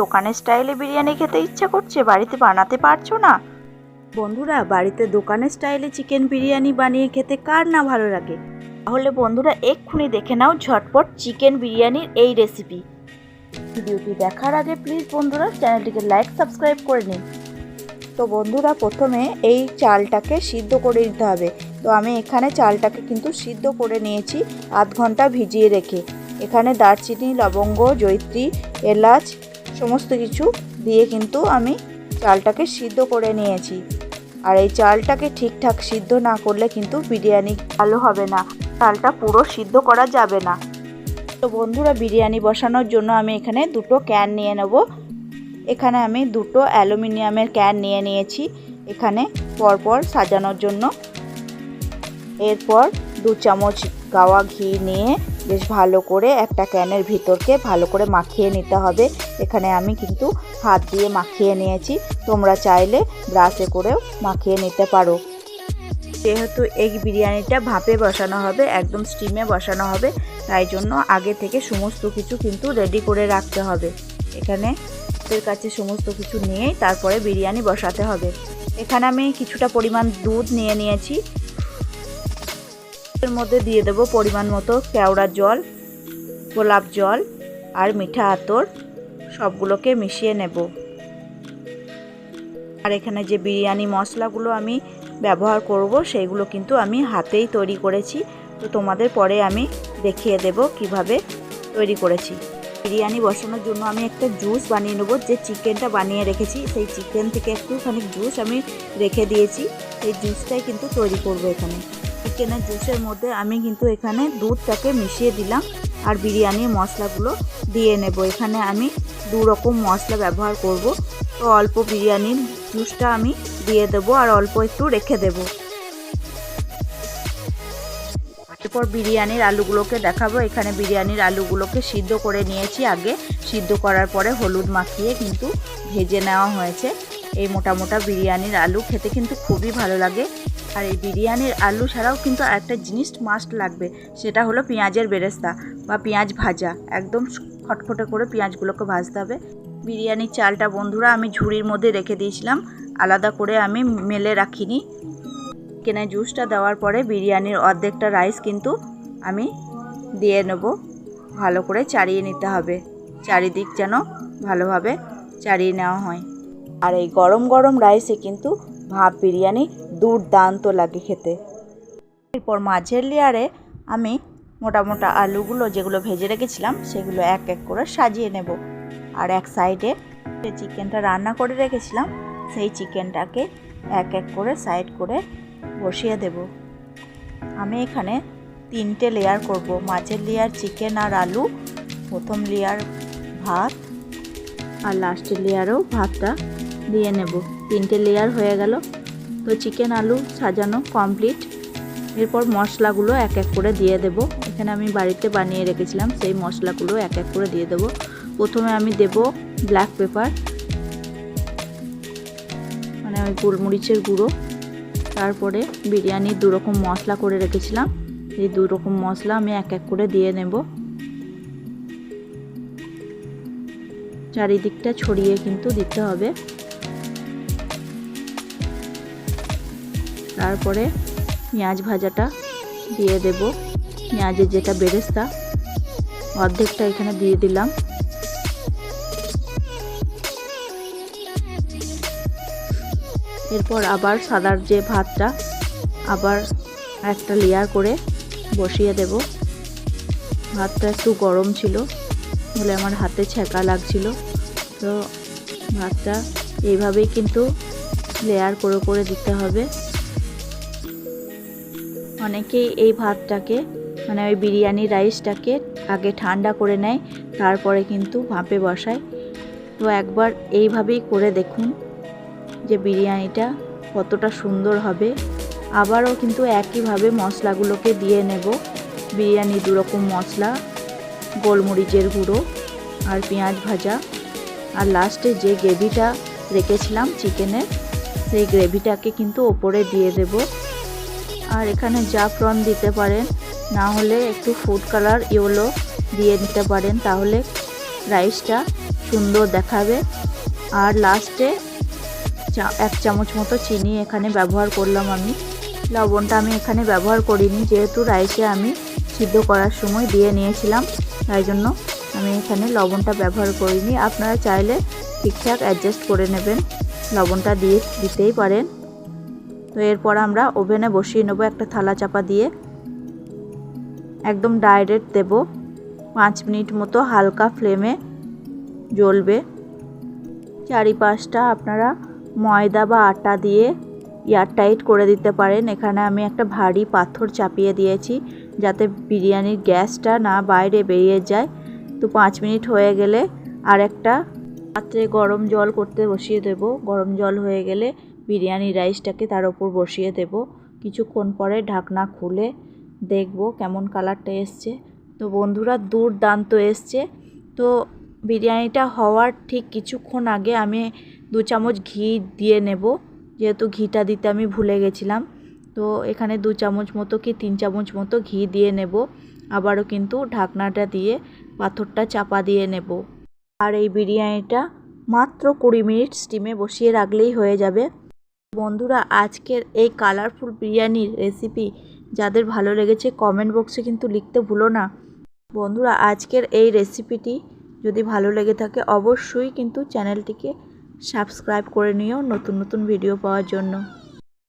দোকানের স্টাইলে বিরিয়ানি খেতে ইচ্ছা করছে, বাড়িতে বানাতে পারছ না? বন্ধুরা, বাড়িতে দোকানের স্টাইলে চিকেন বিরিয়ানি বানিয়ে খেতে কার না ভালো লাগে? তাহলে বন্ধুরা, এক্ষুনি দেখে নাও ঝটপট চিকেন বিরিয়ানির এই রেসিপি ভিডিওটি দেখার আগে প্লিজ বন্ধুরা, চ্যানেলটিকে লাইক সাবস্ক্রাইব করে নিন। তো বন্ধুরা, প্রথমে এই চালটাকে সিদ্ধ করে নিতে হবে। তো আমি এখানে চালটাকে কিন্তু সিদ্ধ করে নিয়েছি, আধ ঘণ্টা ভিজিয়ে রেখে। এখানে দারচিনি, লবঙ্গ জৈত্রী এলাচ সমস্ত কিছু দিয়ে কিন্তু আমি চালটাকে সিদ্ধ করে নিয়েছি। আর এই চালটাকে ঠিকঠাক সিদ্ধ না করলে কিন্তু বিরিয়ানি ভালো হবে না। চালটা পুরো সিদ্ধ করা যাবে না। তো বন্ধুরা, বিরিয়ানি বসানোর জন্য আমি এখানে দুটো ক্যান নিয়ে নেব। এখানে আমি দুটো অ্যালুমিনিয়ামের ক্যান নিয়ে নিয়েছি। এখানে পরপর সাজানোর জন্য। এরপর দু চামচ গাওয়া ঘি নিয়ে বেশ ভালো করে একটা ক্যানের ভিতরকে ভালো করে মাখিয়ে নিতে হবে। এখানে আমি কিন্তু হাত দিয়ে মাখিয়ে নিয়েছি। তোমরা চাইলে ব্রাশে করেও মাখিয়ে নিতে পারো। যেহেতু এই বিরিয়ানিটা ভাপে বসানো হবে, একদম স্টিমে বসানো হবে, তাই জন্য আগে থেকে সমস্ত কিছু কিন্তু রেডি করে রাখতে হবে। এখানে এর কাছে সমস্ত কিছু নিয়েই তারপরে বিরিয়ানি বসাতে হবে। এখানে আমি কিছুটা পরিমাণ দুধ নিয়ে নিয়েছি। এর মধ্যে দিয়ে দেবো পরিমাণ মতো কেওড়া জল, গোলাপ জল আর মিঠা আতর। সবগুলোকে মিশিয়ে নেব। আর এখানে যে বিরিয়ানি মশলাগুলো আমি ব্যবহার করব সেইগুলো কিন্তু আমি হাতেই তৈরি করেছি। তো তোমাদের পরে আমি দেখিয়ে দেব কীভাবে তৈরি করেছি। বিরিয়ানি বসানোর জন্য আমি একটা জুস বানিয়ে নেব, যে চিকেনটা বানিয়ে রেখেছি। সেই চিকেন থেকে একটুখানি জুস আমি রেখে দিয়েছি। সেই জুসটাই কিন্তু তৈরি করব এখানে। চিকেনের জুসের মধ্যে আমি কিন্তু এখানে দুধটাকে মিশিয়ে দিলাম আর বিরিয়ানি মশলাগুলো দিয়ে নেব। এখানে আমি দু রকম মশলা ব্যবহার করব। তো অল্প বিরিয়ানির জুসটা আমি দিয়ে দেবো আর অল্প একটু রেখে দেবো। এরপর বিরিয়ানির আলুগুলোকে দেখাবো। এখানে বিরিয়ানির আলুগুলোকে সিদ্ধ করে নিয়েছি আগে। সিদ্ধ করার পরে হলুদ মাখিয়ে কিন্তু ভেজে নেওয়া হয়েছে। এই মোটা মোটা বিরিয়ানির আলু খেতে কিন্তু খুবই ভালো লাগে। আর এই বিরিয়ানির আলু ছাড়াও কিন্তু একটা জিনিস মাস্ট লাগবে, সেটা হলো পেঁয়াজের বেরেস্তা বা পেঁয়াজ ভাজা। একদম খটখটে করে পেঁয়াজগুলোকে ভাজতে হবে। বিরিয়ানির চালটা বন্ধুরা আমি ঝুড়ির মধ্যে রেখে দিয়েছিলাম, আলাদা করে আমি মেলে রাখিনি। চিকেনের জুসটা দেওয়ার পরে বিরিয়ানির অর্ধেকটা রাইস কিন্তু আমি দিয়ে নেব। ভালো করে চাড়িয়ে নিতে হবে, চারিদিক যেন ভালোভাবে চাড়িয়ে নেওয়া হয়। আর এই গরম গরম রাইসে কিন্তু ভাপ বিরিয়ানি দুর্দান্ত লাগে খেতে। এরপর মাঝের লেয়ারে আমি মোটা মোটা আলুগুলো যেগুলো ভেজে রেখেছিলাম, সেগুলো এক এক করে সাজিয়ে নেব। আর এক সাইডে যে চিকেনটা রান্না করে রেখেছিলাম, সেই চিকেনটাকে এক এক করে সাইড করে বসিয়ে দেব। আমি এখানে তিনটে লেয়ার করব, মাঝের লেয়ার চিকেন আর আলু, প্রথম লেয়ার ভাত, আর লাস্টের লেয়ারেও ভাতটা দিয়ে নেব। তিনটে লেয়ার হয়ে গেল। তো চিকেন আলু সাজানো কমপ্লিট এরপর মশলাগুলো এক এক করে দিয়ে দেব। এখানে আমি বাড়িতে বানিয়ে রেখেছিলাম, সেই মশলাগুলো এক এক করে দিয়ে দেব। প্রথমে আমি দেব ব্ল্যাক পেপার মানে ওই গোলমরিচের গুঁড়ো। তারপরে বিরিয়ানির দু রকম মশলা করে রেখেছিলাম। এই দু রকম মশলা আমি এক এক করে দিয়ে নেব। চারিদিকটা ছড়িয়ে কিন্তু দিতে হবে। তারপরে পেঁয়াজ ভাজাটা দিয়ে দেব। পেঁয়াজের যেটা বেরেস্তা, অর্ধেকটা এখানে দিয়ে দিলাম। এরপর আবার সাদার যে ভাতটা, আবার একটা লেয়ার করে বসিয়ে দেব। ভাতটা একটু গরম ছিল বলে আমার হাতে ছ্যাঁকা লাগছিল। তো ভাতটা এইভাবেই কিন্তু লেয়ার করে করে দিতে হবে। অনেকেই এই ভাতটাকে মানে ওই বিরিয়ানি রাইসটাকে আগে ঠান্ডা করে নেয়, তারপরে কিন্তু ভাপে বসায়। তো একবার এইভাবেই করে দেখুন যে বিরিয়ানিটা কতটা সুন্দর হবে। আবারও কিন্তু একইভাবে মশলাগুলোকে দিয়ে নেব। বিরিয়ানি দুরকম মশলা, গোলমরিচের গুঁড়ো আর পেঁয়াজ ভাজা। আর লাস্টে যে গ্রেভিটা রেখেছিলাম চিকেনের, সেই গ্রেভিটাকে কিন্তু ওপরে দিয়ে দেব। আর এখানে জাফরন দিতে পারেন। না হলে একটু ফুড কালার ইয়েলো দিয়ে নিতে পারেন, তাহলে রাইসটা সুন্দর দেখাবে। আর লাস্টে এক চামচ মতো চিনি এখানে ব্যবহার করলাম আমি। লবণটা আমি এখানে ব্যবহার করিনি, যেহেতু রাইসে আমি সিদ্ধ করার সময় দিয়ে নিয়েছিলাম, তাই জন্য আমি এখানে লবণটা ব্যবহার করিনি। আপনারা চাইলে ঠিকঠাক অ্যাডজাস্ট করে নেবেন, লবণটা দিয়ে দিতেই পারেন। তো এরপর আমরা ওভেনে বসিয়ে নেব একটা থালা চাপা দিয়ে। একদম ডাইরেক্ট দেব। পাঁচ মিনিট মতো হালকা ফ্লেমে জ্বলবে। চারিপাশটা আপনারা ময়দা বা আটা দিয়ে এয়ারটাইট করে দিতে পারেন। এখানে আমি একটা ভারী পাথর চাপিয়ে দিয়েছি যাতে বিরিয়ানির গ্যাসটা না বাইরে বেরিয়ে যায়। তো পাঁচ মিনিট হয়ে গেলে আর একটা পাত্রে গরম জল করতে বসিয়ে দেব। গরম জল হয়ে গেলে বিরিয়ানি রাইসটাকে তার উপর বসিয়ে দেব। কিছুক্ষণ পরে ঢাকনা খুলে দেখব কেমন কালারটা এসছে। তো বন্ধুরা, দুর্দান্ত এসছে। তো বিরিয়ানিটা হওয়ার ঠিক কিছুক্ষণ আগে আমি দু চামচ ঘি দিয়ে নেব। যেহেতু ঘিটা দিতে আমি ভুলে গেছিলাম। তো এখানে দু চামচ মতো কি তিন চামচ মতো ঘি দিয়ে নেব। আবারও কিন্তু ঢাকনাটা দিয়ে পাথরটা চাপা দিয়ে নেব। আর এই বিরিয়ানিটা মাত্র কুড়ি মিনিট স্টিমে বসিয়ে রাখলেই হয়ে যাবে। বন্ধুরা, আজকের এই কালারফুল বিরিয়ানির রেসিপি যাদের ভালো লেগেছে কমেন্ট বক্সে কিন্তু লিখতে ভুলো না। বন্ধুরা, আজকের এই রেসিপিটি যদি ভালো লেগে থাকে অবশ্যই কিন্তু চ্যানেলটিকে সাবস্ক্রাইব করে নিও নতুন নতুন ভিডিও পাওয়ার জন্য।